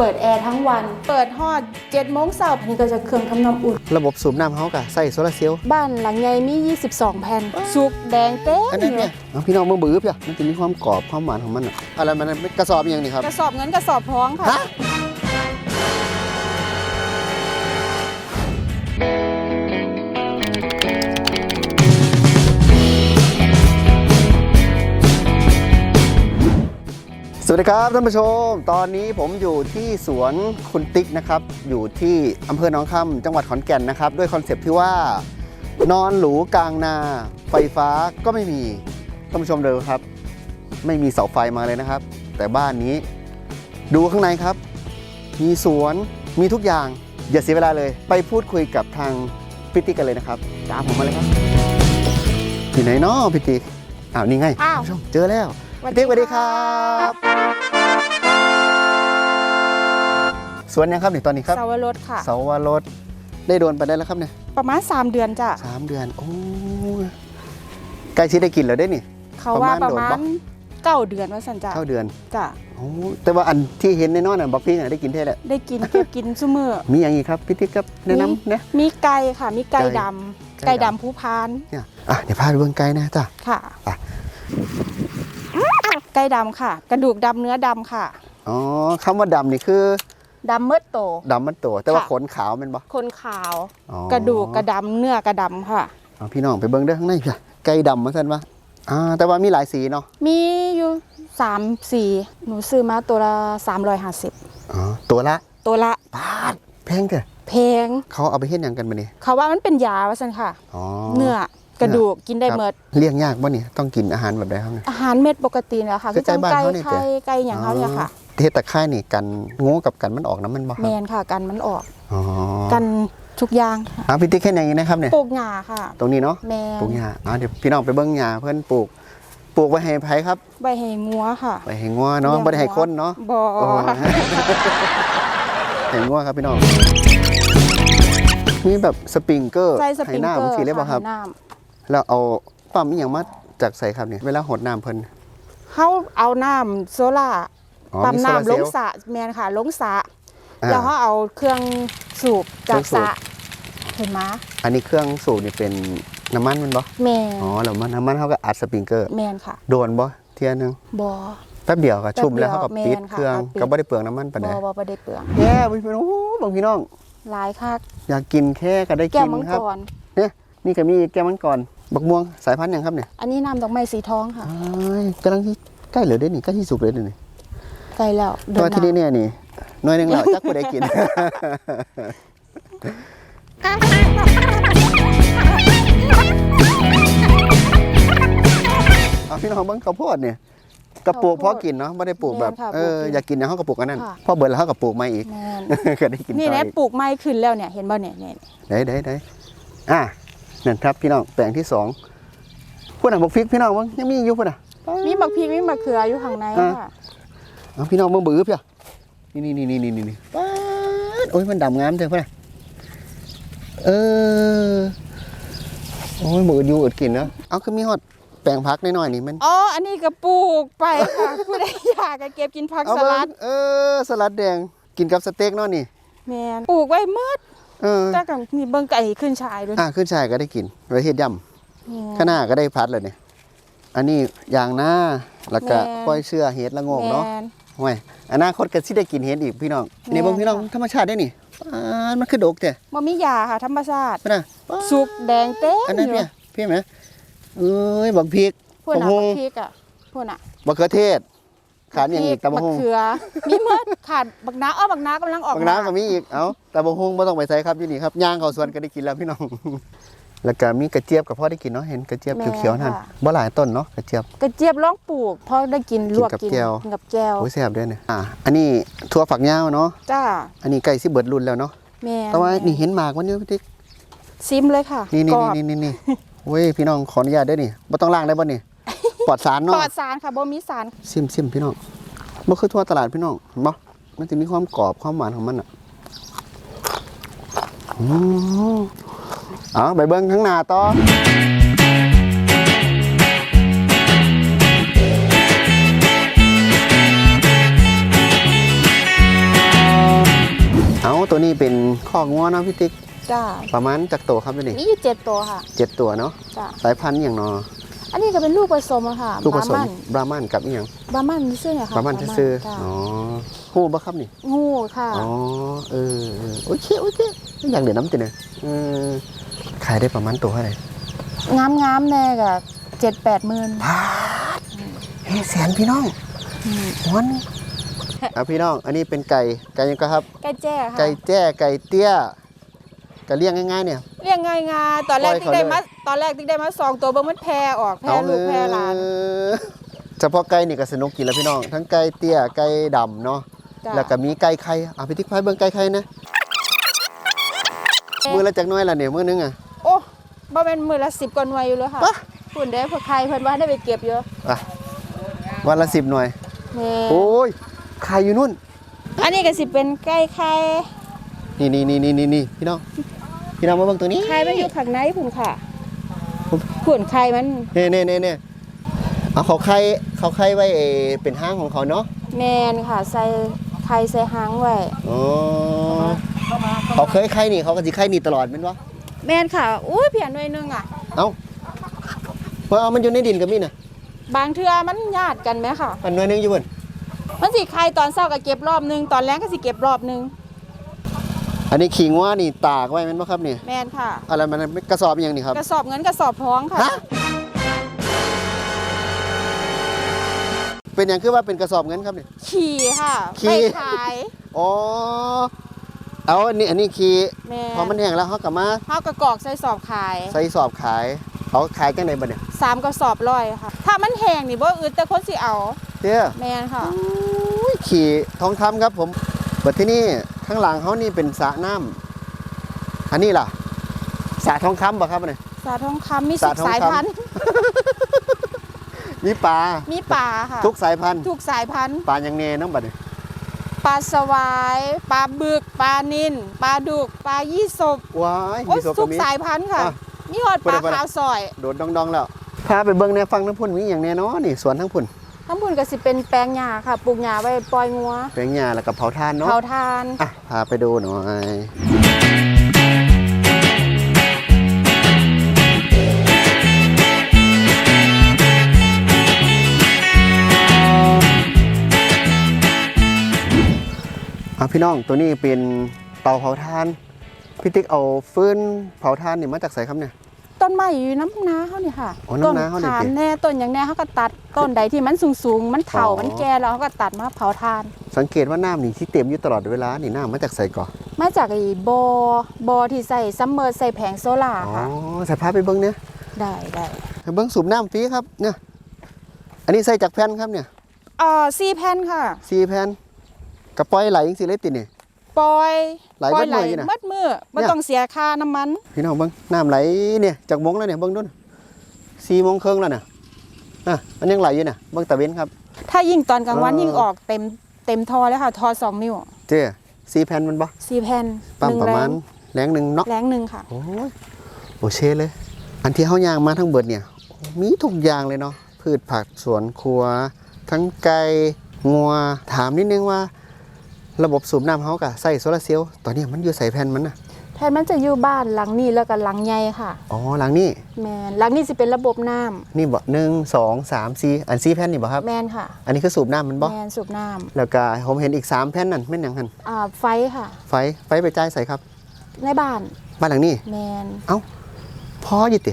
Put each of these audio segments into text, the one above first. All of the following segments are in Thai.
เปิดแอร์ทั้งวัน เปิดฮอด7โมงเช้าอันนี้ก็จะเครื่องทำน้ำอุ่น ระบบสูบน้ำเขากะใส่โซลาร์เซลล์บ้านหลังใหญ่มี 22 แผ่นสุกแดงเต้อันนั้นเนี่ยเอาพี่น้องเบิ่งบื้อเพี่ยมันจะมีความกรอบความหวานของมันอะอะไรมันเป็นกระสอบอหย่างนี้ครับ กระสอบเงินกระสอบท้องค่ะ ฮะ สวัสดีครับท่านผู้ชม ตอนนี้ผมอยู่ที่สวนคุณติ๊กนะครับ อยู่ที่อำเภอหนองคำจังหวัดขอนแก่นนะครับ ด้วยคอนเซปต์ที่ว่านอนหรูกลางนา ไฟฟ้าก็ไม่มีท่านผู้ชมเดิมครับ ไม่มีเสาไฟมาเลยนะครับ แต่บ้านนี้ดูข้างในครับ มีสวนมีทุกอย่าง อย่าเสียเวลาเลย ไปพูดคุยกับทางพิติกกันเลยนะครับตามผมมาเลยครับอยู่ไหนเนาะพิติกอ้าวนี่ไงอ้าว ท่านผู้ชมเจอแล้ว พิติกสวัสดีครับสวนยังครับนี่ตอนนี้ครับ สาวรสค่ะ เสาวรสได้โดนไปได้แล้วครับเนี่ยประมาณ 3 เดือนจ้ะสามเดือนโอ้ยใกล้ชิดได้กินแล้วได้นี่ เขาว่าปประระมามาณณเก้าเดือนว่าสันจ้ะเท่าเดือนจ้ะโอ้แต่ว่าอันที่เห็นในนอนน่ะบักพี่น่ะได้กินเท่แหละได้กิน เก็บกินซุมือมีอย่างอีกครับพี่ติ๊กครับแนะนำนะ มีไก่ค่ะ มีไก่ไก่ดำไก่ไก่ดำ ดำผู้พานเนี่ยอะเดี๋ยวพาไปเบิ่งไก่นะจ้ะค่ะไป ไก่ดำค่ะ กระดูกดำเนื้อดำค่ะอ๋อคำว่าดำนี่คือดำเมื่อโต ดำมันตัวแต่ว่าค่ะ ขนขาวแมันบ่คนขาว อ๋อกระดูกกระดำเนื้อกระดำค่ะ เอาพี่น้องไปเบิ่งเด้อข้างในจ้ะไก่ดำมาซั่นว่าอ่า แต่ว่ามีหลายสีเนาะมีอยู่สามสี่หนูซื้อมาตัวละสามร้อยห้าสิบอ๋อตัวละตัวละบาทแพงเด้อแพงเขาเอาไปเฮ็ดหยังกันบัดนี้เขาว่ามันเป็นยาว่าสันค่ะ อ๋อเนื้อ กระดูกกินได้ครับเมิดเลี้ยงยากบ่นี่ต้องกินอาหารแบบใดครับเนี่ยอาหารเม็ดปกติแล้วค่ะคือจังไก่บ้านไก่เขานี่ไข่ไก่อย่างเขาเนี่ยค่ะเฮ็ดตะไคร่นี่กันงูกับกันมันออกน้ำมันบ่คแมรับนค่ะ กันมันออกอ๋อกันทุกอย่างค่ะอ่าพี่ติ๊กแค่อย่างนี้นะครับเนี่ยปลูกหญ้าค่ะ ตรงนี้เนาะแมนปลูกหญ้าอ่าเดี๋ยวพี่น้องไปเบิ่งหญ้าเพิ่นปลูกปลูกไว้ให้ไผครับใบให้งัวค่ะไว้ให้งัวเนาะลี้ยงบ่ได้ให้คนเนาะบ่โอ้ให้งัวครับพี่น้องมีแบบสปริงเกอร์ใส่สปริงให้เกอน้ำร์สิเลยบ่ครับให้น้ แล้วเอาปั๊มอีหยังมาจากใส่ครับเนี่ยเวลาหดน้ำเพิ่นำเขาเอาน้ำโซล่าอ๋อปั๊มมีโซลาร์น้ำเซลลงล์สระแมนค่ะลงสระอ่าแล้วเขาเอาเครื่องสูบจากเครื่องสูสบ ระเห็นไหมอันนี้เครื่องสูบนี่เป็นน้ำมันมันบ่แมนอ๋อแล้วมันน้ำมันเขาก็อัดสปริงเกอร์แมนค่ะโดนบ่เที่ยหนึงบอ แป๊บเดียวก็ชุ่มแล้วแป๊เขาบก็เดียวปิดแม่นค่ะเครื่องเขาปิดก็ไม่ได้เปลืองน้ำมันปานบใดอบอบได้เปลืองแย่พี่น้องโอ้บางพี่น้อง หลายคักอยากกินแค่ก็ได้แก้กิวนมังครักบรเนี่ยนี่ก็มีแก้วมังกร บักม่วงสายพันธุ์หยังครับเนี่ยอันนี้น้ำดอกไม้สีทองค่ะอ้ายกำลังที่ใกล้เหลือได้นี่ใกล้ที่สุกเลยเดี๋ยวนี่ใกล้แล้วเพราะว่าที่นี่เนี่ยนี่หน่วยหนึงแล้วจักผู้ใดกิน เอาพี่น้องเบิ่งข้าวโพดเนี่ยกระปลูกเพาะกินเนาะไม่ได้ปลูกแบบเอออยากกินเนี่ยเขาก็ปลูกอันนั้นพอเบิดแล้วเขาก็ปลูกมาอีกแมนก็ได้กินนี่ต่อนะอีกปลูกไม้ขึ้นแล้วเนี่ยเห็นบ่เนี่ยเนี่ย ได้ได้ได้อะ นั่นครับพี่น้องแปลงที่สองพูดอะบอกฟิกพี่น้องมึงยังมีอยู่พูดอะมีบักพริกมีมะเขืออยู่ข้างในอ่าค่ะเอาพี่น้องมึงบื้อเพี่ยนี่นี่นี่นี่นี่นี่ป๊าดโอ้ยมันดำงามจังพูดอะเออโอ้ยมืออยู่อดกินเนาะเอาคือมีฮอดแปลงพักน้อยๆนี่มันอ๋ออันนี้ก็ปลูกไปค่ะผู้ใดอยากก็เก็บกินผักเอาสเบิ่ลังดเออสลัดแดงกินกับสเต็กเนาะนี่แมนปลูกไว้หมืด เออแต่กับมีเบิ่งไก่ขึ้นชายด้วยอะขึ้นชายก็ได้กินไว้เฮ็ดยำข้างหน้าก็ได้พัดเลยเนี่ยอันนี้ยางหน้าแล้วก็ปล่อยเชื่อเฮ็ดละโงงเนาะแมนห่วยอนาคตก็สิได้กินเห็ดอีกพี่น้องแม่นี่เบิ่งพี่น้องค่ะธรรมชาติได้นี่อ่ามันคือดกแต่บ่มียาค่ะธรรมชาตินะสุกแดงเต้มอันนั้นอยู่พี่พี่ไหมเอ้ยบักพริกพวกน่ะบักฮุบังกพริกอะพวกน่ะบักเขือเทศ ขาดอย่างอีกตะบะบัฮงเขือมีหมืดขาดบักน้าอ้อบักน้ากำลังออกบักน้ำก็มีอีกเอ้าตะบะฮงบ่ต้องไปใส่ครับอยู่นี่ครับย่างเข้าสวนก็ได้กินแล้วพี่น้องแล้วก็มีกระเจี๊ยบกับพ่อได้กินเนาะเห็นกระเจี๊ยบเขียวๆนั่นบ่หลายต้นเนาะกระเจี๊ยบกระเจี๊ยบลองปลูกพอได้กินลวกกินกับกินแจ่วกินกับแก้วโอ้ยแซ่บด้วยเนี่ยอ่าอันนี้ถั่วฝักยาวเนาะจ้าอันนี้ใกล้สิเบิดรุ่นแล้วเนาะแม่นแต่ว่านี่เห็นหมากมันอยู่พี่ติ๊กซิมเลยค่ะนี่กนี่รอบนี่นี่นี่เว้ยพี่น้องขออนุญาตด้วยนี่บ่ต้องล้างได้บ่นี่ ปลอดสารปเนาะลอดสารค่ะบ่มีสารซิมซิมพี่น้องบ่คือทั่วตลาดพี่น้องเห็นบ่มันจะมีความกรอบความหวานของมันอะอืมเอาไปเบิ่งข้างหน้าต่อตัวนี้เป็นข้องัวเนาะพี่ติ๊กจ้าประมาณจากตัวครับตัวนี้มีอยู่เจ็ดตัวค่ะเจ็ดตัวเนาะจ้าสายพันธุ์อย่างเนอ อันนี้ก็เป็นลูกผสมอะค่ะลูกผสมบามันบรามันกับอหย่างบามันซื่อเนี่ยค่ะบรามันซื่อจ้าๆอ๋อฮู้บ่ครับนี่งูค่ะอ๋อเออเออโอเคโอเคอยากเดือดน้ำจิเนี่ยเออขายได้ประมาณตัวเท่าไหร่งามงามๆแน่กะเจ็ดแปดหมื่นพาดเฮ้ยแสนพี่น้องวันอะพี่น้อง อันนี้เป็นไก่ไก่ยังก็ครับใกล้แจ้ค่ะไก่แจ้ไก่เตี้ย ก็เลี้ยงง่ายๆเนี่ย เรียกง่ายงาตอนแรกปล่อยติ๊เขากได้เลยมาตอนแรกติ๊กได้มาสองตัวเบิ่งมันแพรออกแพรลูกแพรหลานเออเฉพาะไก่นี่ก็สนุกกินแล้วพี่น้อง ทั้งไก่เตี้ยไก่ดำเนาะจ้ะ แล้วก็มีไก่ไข่อะพี่ติ๊กพายเบิ่งไก่ไข่นะมือละจักหน้อยละเนี่ยมือนึงอะ โอ้บ่เป็นมือละสิบกว่าหน่วยอยู่แล้วค่ะปะคุณได้พวกใครเพิ่นว่าได้ไปเก็บเยอะอะวันละสิบหน่วย แม่โอ้ยไข่อยู่นู่น อันนี้ก็สิเป็นไก่ไข่นี่นี่นี่นี่นี่นี่พี่น้อง พี่น้องมาเบิ่งตัวนี้ไข่มันอยู่ข้างในพุ่นค่ะพุ่นไข่มันเน่เน่เน่เน่เอาเขาไข่เขาไข่ไว้เอเป็นห้างของเขาเนาะแมนค่ะใส่ไข่ใส่หางไว้อ๋อเขาเคยไข่นี่เขาก็สิไข่นี่ตลอดแม่นวะแมนค่ะอุ้ยเพียนหน่วยหนึงอะเอ้าเพราะเอามันอยู่ในดินกับมีน่ะบางเทื่อมันญาติกันไหมค่ะอันหน่วยหนึงอยู่เบิ่นมันสิไข่ตอนเช้าก็เก็บรอบหนึงตอนแรงก็สิเก็บรอบหนึง อันนี้ขิงว่านี่ตากไว้แม่นบ่ครับนี่แมนค่ะ อะไรมันกระสอบอหย่างนี่ครับกระสอบเงินกระสอบท้องค่ะ ฮะเป็นอย่างคือว่าเป็นกระสอบเงินครับนี่ ขี่ค่ะขี่ ไปขายอ๋อเอาอันนี้อันนี้ขี่แมนพอมันแห้งแล้วเขากลับมาเฮากระกอกใส่สอบขายใส่สอบขายเขาขายจังไดบ่เนี่ยสามกระสอบร้อยค่ะ ถ้ามันแห้งนี่บ่อึดแต่คนสิเอาเด้อแมนค่ะอุ้ยขี่ทองคำครับผมบัดที่นี่ ข้างหลังเขานี่เป็นสระน้ำอันนี้ล่ะสระทองคำบ่ครับเนี่ยสาทองคำมีสาสิบทองคำสายพันธุ์มีปลา มีปลาค่ะ ทุกสายพันธุ์ ทุกสายพันธุ์ ปลายังแน่น้องบัดนี้ปลาสวาย ปลาบึก ปลานิลปลาดุก ปลายี่สบว้ายโอ้มียโซทุกากมีสายพันธุ์ค่ะอะมีหอดปลาพูดได้ปะขาวซอย โดดดองๆแล้ว พาไปเบิ่งแนวฟังทั้งพุ่นมีอย่างแน่เนอนนี่สวนทั้งพุ่น ทั้งบุญก็สิเป็นแปลงหญ้าค่ะปลูกหญ้าไว้ปล่อยงัวแปลงหญ้าแล้วก็เผาทานเนาะเผาทาน อะพาไปดูหน่อยอะพี่น้องตัวนี้เป็นเตาเผาทานพี่ติ๊กเอาฟืนเผาทานนี่มาจากไสครับเนี่ย ต้นไม้อยู่น้ำนาเขานี่ค่ะอ๋อน้ำนาเขานี่ต้นขามสิแน่ต้นอย่างแน่เขาก็ตัดต้นใดที่มันสูงสูงๆมันเถาอ๋อ มันแก่แล้วเขาก็ตัดมาเผาทาน สังเกตว่าน้ำนี่ที่เต็มอยู่ตลอดเวลานี่น้ำมาจากไสก่อนมาจากไอ้บอบอที่ใส่ซัมเมอร์ใส่แผงโซล่าร์อ๋อค่ะ ใส่พาไปเบิ้งเนี่ยได้ได้ไปเบิ้งสูบน้ำฟรีครับเนี่ยอันนี้ใส่จากแผ่นครับเนี่ยอ่าซีแผ่นค่ะสี่แผ่นกระปล่อยไหลจังสิเลยติดนี่ ปล่อยไหลปล่เบิอยดไหลมืออยู่น่ะมัดมือไม่เนี่ยต้องเสียค่าน้ำมัน พี่น้องเบิ้งน้ำไหลเนี่ยจากโมงแล้วเนี่ยเบิ้งดูนะสี่โมงครึ่งแล้วน่ะอะมันยังไหลอยู่น่ะเบิ้งตะเวนครับ ถ้ายิ่งตอนกลางวันเออ ยิ่งออกเต็มเต็มทอเลยค่ะ ทอสองนิ้วเจ๊สี่แผ่นมันบ่ซีแผ่นปั๊หมนึ่งประแรมาณงแรงหนึ่งเนาะแรงหนึ่งค่ะ โอ้ยโอเชเลย อันที่เขาย่างมาทั้งเบิดเนี่ย มีทุกอย่างเลยเนาะพืชผักสวนครัว ทั้งไก่งัวถามนิดนึงว่า ระบบสูบน้ำเขากะใส่โซลาร์เซลล์ตอนนี้มันอยู่ใส่แผ่นมันนะแผ่นมันจะอยู่บ้านหลังนี้แล้วก็หลังใหญ่ค่ะ อ๋อหลังนี้แมนหลังนี้จะเป็นระบบน้ำนี่บ่หนึ่งสองสามสี่อันสี่แผ่นนี่บ่ครับ แมนค่ะอันนี้คือสูบน้ำมันบ่แมนสูบน้แล้วก็ผมเห็นอีกสามแผ่นนั่นแม่นหยังหันำอ่าไฟค่ะ ไฟไฟไปจ่ายใส่ครับ ในบ้านบ้านหลังนี้ แมนพออยู่ติ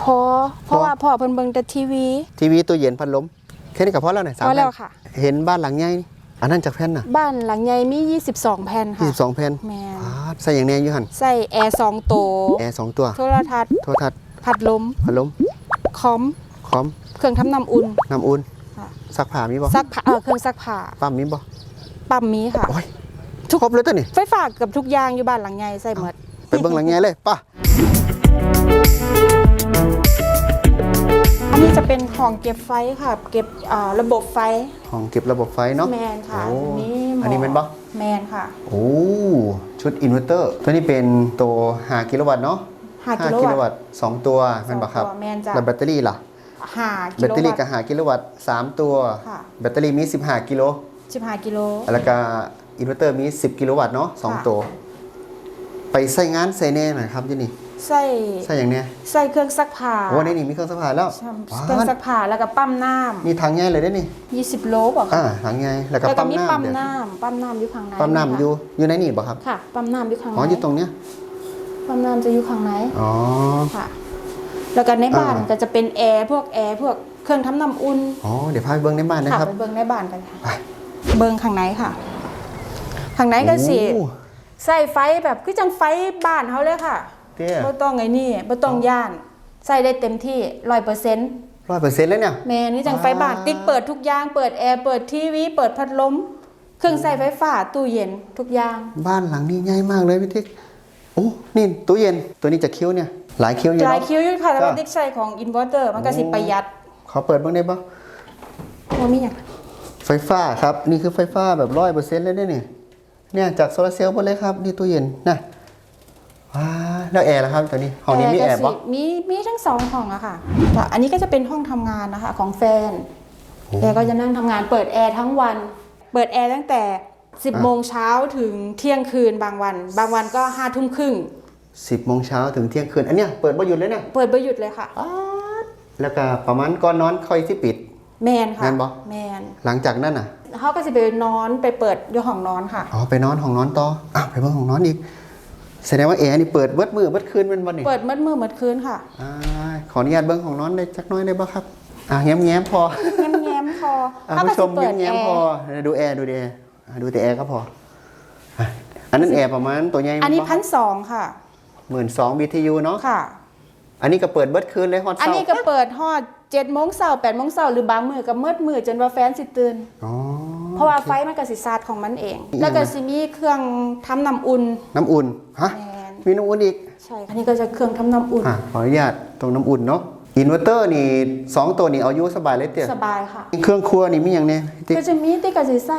พอเพราะว่าพ่อเพิ่นเบิ่งแต่ทีวี ทีวีตัวเย็นพัดลมแค่นี้ก็พอแล้วเนี่ยสามพอแผ่แล้นวค่ะ เห็นบ้านหลังใหญ่นี่ อันนั้นจากแผ่นน่ะบ้านหลังใหญ่มี 22 แผ่นยี่ค่ะสิบสองแผ่นแมนอ่าใส่อย่างแน่อยู่หันใส่แอร์สองโตวแอร์สองตัว โทรทัศน์โทรทัศน์พัดลมพัดลมคอมคอม เครื่องทำน้ำอุ่นน้ำอุ่นค่ะซักผ้ามีบ่ซักผ้าเออเครื่องซักผ้าปั๊มมีบ่ปั๊มมีค่ะโอ้ยทุกครบเลยตัวนี่ไฟฟ้าเกับทุกอย่างอยู่บ้านหลังใหญ่ใส่หมดไปเบิ่งหลังแง่เลยป่ะ เป็นของเก็บไฟค่ะ เก็บอ่าระบบไฟห้องเก็บระบบไฟเนาะแมนค่ะโอ้อันนี้หอันนี้เป็นบ่แมนค่ะโอ้ชุดอินเวอร์เตอร์ตัวนี้เป็นตัว5กิโลวัตต์เนาะ5 5กิกิโลโลวัวัตตต์ ต์สองตัวแม่นบ่ครับสองตัวแม่นจ้ะ แล้วแบตเตอรี่ล่ะ5แบกิตโลเตอรี่วัตกับต์5กิโลวัตต์สามตัว ค่ะ แบตเตอรี่มี 15 กิโล15กิโล แล้วก็อินเวอร์เตอร์มี 10 กิโลวัตต์เนาะสองค่ะ ตัว ไปใส่งานใส่แน่หน่อยครับที่นี่ ใส่ใส่อย่างเนี้ยใส่เครื่องซักผ้าโอ้ในนี่มีเครื่องซักผ้าแล้วใช่ว้าเครื่องซักผ้าแล้วก็ปั๊มน้มีถังใหญ่เลยได้นี่ำ20โลบอกอ่าค่ะถังใหญ่แล้วก็แล้วก็ปั๊มมีปั๊มน้ำเดี๋ยวน้ำปั๊มน้ำอยู่ข้างในปั๊มน้ำอยู่อยู่ในนี่บ่ครับค่ะปั๊มน้ำอยู่ข้างในอ๋ออยู่ตรงเนี้ยปั๊มน้ำจะอยู่ข้างในอ๋อค่ะ แล้วก็ในบ้านอ่าก็จะเป็นแอร์พวกแอร์พวกเครื่องทำน้ำอุ่นอ๋อเดี๋ยวพาไปเบิ้งในบ้านนะค่ะครับไปเบิ่งในบ้านกันค่ะไปเบิ่งข้างในค่ะ ข้างในก็สิโอ้ใส่ไฟแบบคือจังไฟบ้านเขาเลยค่ะ เตี้ยบ่ต้องไอ้นี่บ่ต้องย่านใส่ได้เต็มที่ร้อยเปอร์เซ็นต์ร้อยเปอร์เซ็นต์แล้วเนี่ยแม่นี่จังไฟบ้านอ่าติ๊กเปิดทุกอย่างเปิดแอร์เปิดทีวีเปิดพัดลมเครื่องใส่ไฟฟ้าตู้เย็นทุกอย่าง บ้านหลังนี้ใหญ่มากเลยพี่ติ๊กโอ้นี่ตู้เย็นตัวนี้จะคิ้วเนี่ยหลายคิ้วอยู่หลายเนาะคิวอยู่ค่ะแต่ว่าจ้ะติ๊กใส่ของอินเวอร์เตอร์มันก็สิประหยัดขอเปิดบ้างได้ปะบ่มีหยังไฟฟ้าครับนี่คือไฟฟ้าแบบร้อยเปอร์เซ็นต์เลยเนี่ยนี่เนี่ยจากโซลาร์เซลล์หมดเลยครับนี่ตู้เย็นนะ ว้าแล้วแอร์ล่ะครับตอนนี้ห้องนี้มีแอร์ก็ปะสิมีมีทั้งสองห้องอะค่ะแต่อันนี้ก็จะเป็นห้องทำงานนะคะของแฟนแกก็จะนั่งทำงานเปิดแอร์ทั้งวัน เปิดแอร์ตั้งแต่ 10โมงเช้าถึงเที่ยงคืนบางวัน บางวันก็5ทุ่มครึ่งสิบโมงเช้าถึงเที่ยงคืน อันเนี้ยเปิดบ่หยุดเลยเนี่ยเปิดบ่หยุดเลยค่ะ แล้วก็ประมาณก่อนนอนค่อยที่ปิด แมนค่ะแม่นบ่แมนหลังจากนั้นน่ะเขาก็จะไปนอนไปเปิดอยู่ห้องนอนค่ะอ๋อไปนอนห้องนอนต่ออะไปเบิ่งห้องนอนอีก แสดงว่าแอร์นี่เปิดเบิดมือเบิดคืนเป็นวันนี่เปิดมืดมืดมืดคืนค่ะอ่าขออนุญาตเบิ่งห้องนอนได้จักหน้อยได้บ่ครับ อะแง้มๆพอแง้มแง้มๆพออะเขาผู้ก็ชจะมเปิดแอแง้มๆพอร์ดูแอร์ดูแอร์อะดูแต่แอร์ก็พออะอันนั้นแอร์ประมาณตัวใหญ่อันนี้พันสองค่ะ หมื่นสอง BTU เนาะค่ะ อันนี้ก็เปิดเบิดคืนเลยฮอตอันเช้านี้ก็เปิดฮอดเจ็ดโมงเช้าแปดโมงเช้าหรือบางมือก็มืดมืดจนว่าแฟนสิตื่นอ๋อ เพราะว่าไฟมันก็สิซาดของมันเองอีกแล้วก็อย่างนะสิมีเครื่องทำน้ำอุ่น น้ำอุ่นฮะแมนมีน้ำอุ่นอีกใช่อันนี้ก็จะเครื่องทำน้ำอุ่นอะขออนุญาตตรงน้ำอุ่นเนาะอินเวอร์เตอร์นี่สองตัวนี่เอาอยุสบายเลยเตี้ยสบายค่ะ เครื่องครัวนี่มีอย่างเนี้ยติ๊กก็จะมีที่ก็สิใส่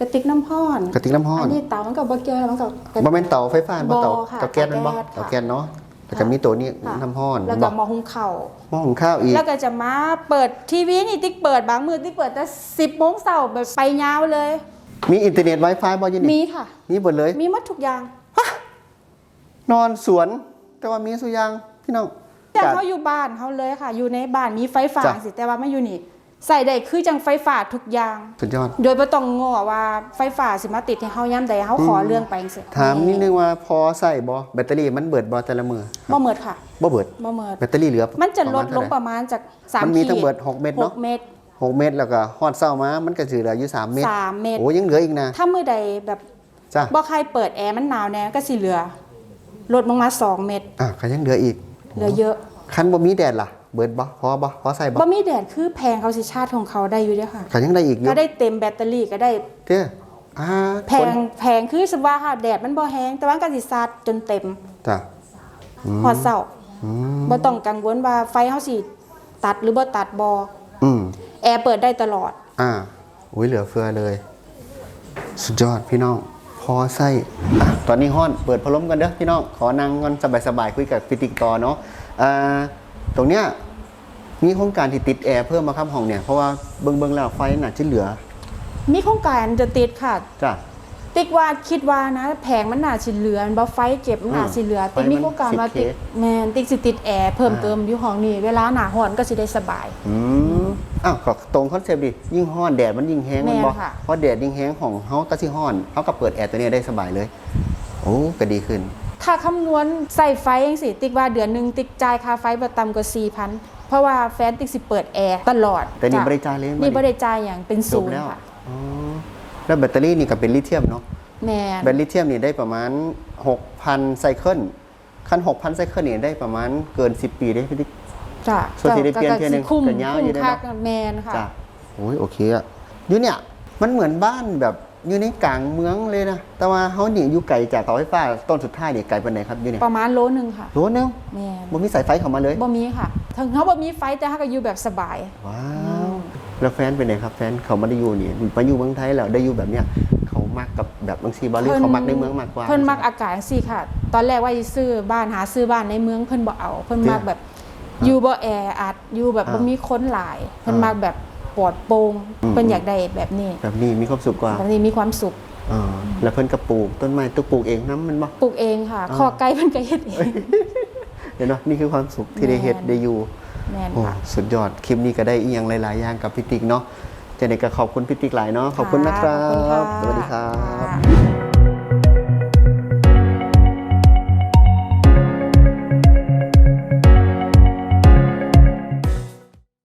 กระติกน้ำพอนกระติกน้ำห้อนอันนี้เตามันก็บ่แก่แล้วมันก็กระ บ่แม่นเตาไฟฟ้าบ่เตาบ่ค่ะเตาแก๊สแม่นบ่เตาเตาแก๊แก๊สสเนาะ แล้วก็มีตัวนี้ค่ะน้ำห้อนแล้วบก็อกหม้อหุงข้าวหม้อหุงข้าวอีก แล้วก็จะมาเปิดทีวีนี่ติ๊กเปิดบางมือติ๊กเปิดแต่สิบโมงเช้าแบบไปยาวเลย มีอินเทอร์เน็ต Wi-Fi บ่อยู่นี่มีค่ะ มีหมดเลย มีหมดทุกอย่างนอนสวน แต่ว่ามีสุอยางพี่น้องแต่จัดเขาอยู่บ้านเขาเลยค่ะ อยู่ในบ้านมีไฟฟ้าจ้ะ สิแต่ว่าไม่อยู่นี่ ใส่ได้คือจังไฟฟ้าทุกอย่าง สุดยอด โดยบ่ต้องง้อว่าไฟฟ้าสิมาติดให้เฮายามใดเฮาขอเรื่องไปจังซี่ถามนิดนึงว่าพอใส่บ่แบตเตอรี่มันเบิดบ่แต่ละมือบ่เมิดค่ะบ่เบิดบ่เมิดแบตเตอรี่เหลือมันจะลดลงปประระมาณจาก3มันมีทั้งขีเบิดหกเม็ดเนอะหกเม็ดหกเม็ดแล้วก็ฮอดเศร้ามามันก็สิเหลืออยู่สามเม็ดสามเม็ดโอ้ยังเหลืออีกนะถ้ามื้อใดแบบจ้ะบ่ใครเปิดแอร์มันหนาวแน่ก็สิเหลือลดลงมา2เม็ดอะก็ยังเหลืออีกเหลือเยอะคันบ่มีแดดล่ะ เบิดบ่พอบ่พอใส่บ่บ่มีแดดคือแพงเขาสิชาติของเขาได้อยู่เด้อค่ะก็ยังได้อีกอยู่ก็ได้เต็มแบตเตอรี่ก็ได้เด้ออ่าแพงแพงคือสว่าค่ะแดดมันบ่แห้งแต่ว่าก็สิชาร์จจนเต็มจ้ะฮอดเช้าอืมบ่ต้องกังวลว่าไฟเฮาสิตัดหรือบ่ตัดบ่อืมแอร์เปิดได้ตลอด อ่าอุ้ยเหลือเฟือเลย สุดยอดพี่น้องพอใส่อะตอนนี้ฮ้อนเปิดพัดลมกันเด้อพี่น้องขอนั่งกันสบายๆคุยกับพิติกรเนาะอ่าตรงเนี้ย มีโครงการที่ติดแอร์เพิ่มมาครับห้องเนี่ยเพราะว่าเบิ่งเบิ่งๆแล้วไฟน่ะจะเหลือ มีโครงการจะติดค่ะ จ้ะ ติ๊กว่าคิดว่านะ แผงมันน่าสิเหลือบ่ไฟเก็บมันน่าสิเหลือไฟติ๊กมันมีโครงการว่า 10K ติ๊กแม่นติ๊กสิติดแอร์เพิ่มอ่าเติมอยู่ห้องนี้ เวลาหน้าร้อนก็สิได้สบาย อืมอ้าวก็ตรงคอนเซปต์ดิยิ่งฮ้อนแดดมันยิ่งแห้งมันบ่แม่นค่ะ เพราะแดดยิ่งแห้งของเฮาก็สิฮ้อนเฮาก็เปิดแอร์ตัวเนี้ยได้สบายเลย โอ้ก็ดีขึ้น ถ้าคำนวณใส่ไฟจังซี่ติ๊กว่าเดือนหนึงติ๊กจ่ายค่าไฟบ่ต่ำกว่า4,000 เพราะว่าแฟนติ๊กสิเปิดแอร์ตลอดแต่นี่จ้ะบ่ได้จ่ายเลยนี่บ่ได้จ่ายหยังเป็นจศูบนย์แล้วค่ะอ๋อแล้วแบตเตอรี่นี่ก็เป็นลิเธียมเนาะแม่นแบตลิเธียมนี่ได้ประมาณ 6,000ไซเคิลคัน6,000ไซเคิลนี่ได้ประมาณเกิน 10 ปีได้พี่ติ๊กจ้ะส่วนที่ได้เปลี่ยนเทื่อหนึ่งก็คุ้มก็ยาวอยู่คุ้มได้ค่าเนาะแมนค่ะจ้ะโอ้ยโอเคอะอยู่เนี่ยมันเหมือนบ้านแบบอยู่ในกลางเมืองเลยนะ แต่ว่าเฮานี่อยู่ไกลจากเสาไฟฟ้าต้นสุดท้ายนี่ไกลปานไหนครับอยู่เนี่ยประมาณโลนึงค่ะ โลนึงแม่นบ่มีสายไฟเข้ามาเลยบ่มีค่ะ ถึงเขาบ่มีไฟแต่เขาก็อยู่แบบสบาย ว้าวแล้วแฟนเป็นไงครับแฟนเขามาได้อยู่นี่มาอยู่เมืองไทยแล้วได้อยู่แบบเนี้ยเขามักกับแบบบางทีบาหรือเขามักในเมืองมากกว่า เพิ่นมักอากาศสิค่ะ ตอนแรกว่าสิซื้อบ้านหาซื้อบ้านในเมืองเพิ่นบ่เอา เพิ่นมักแบบอยู่บ่แออัดอยู่แบบบ่มีคนหลาย เพิ่นมักแบบปลอดโปร่งเพิ่นอยากได้แบบนี้แบบนี้มีความสุขกว่าแบบนี้มีความสุขอ่าแล้วเพิ่นก็ปลูกต้นไม้ตุกปลูกเองน้ำมันบ่ ปลูกเองค่ะอ่าขอไก่เพิ่นก็เฮ็ดเอง เห็นเนาะนี่คือความสุขที่ได้เฮ็ดแม่นได้อยู่แม่นโอ้ค่ะ สุดยอดคลิปนี้ก็ได้อีกอย่างหลาย ๆ อย่างกับพี่ติ๊กเนาะเจเนกก็ขอบคุณพี่ติ๊กหลายเนาะขอบคุณนะครับขอบคุณค่ะสวัสดีครับ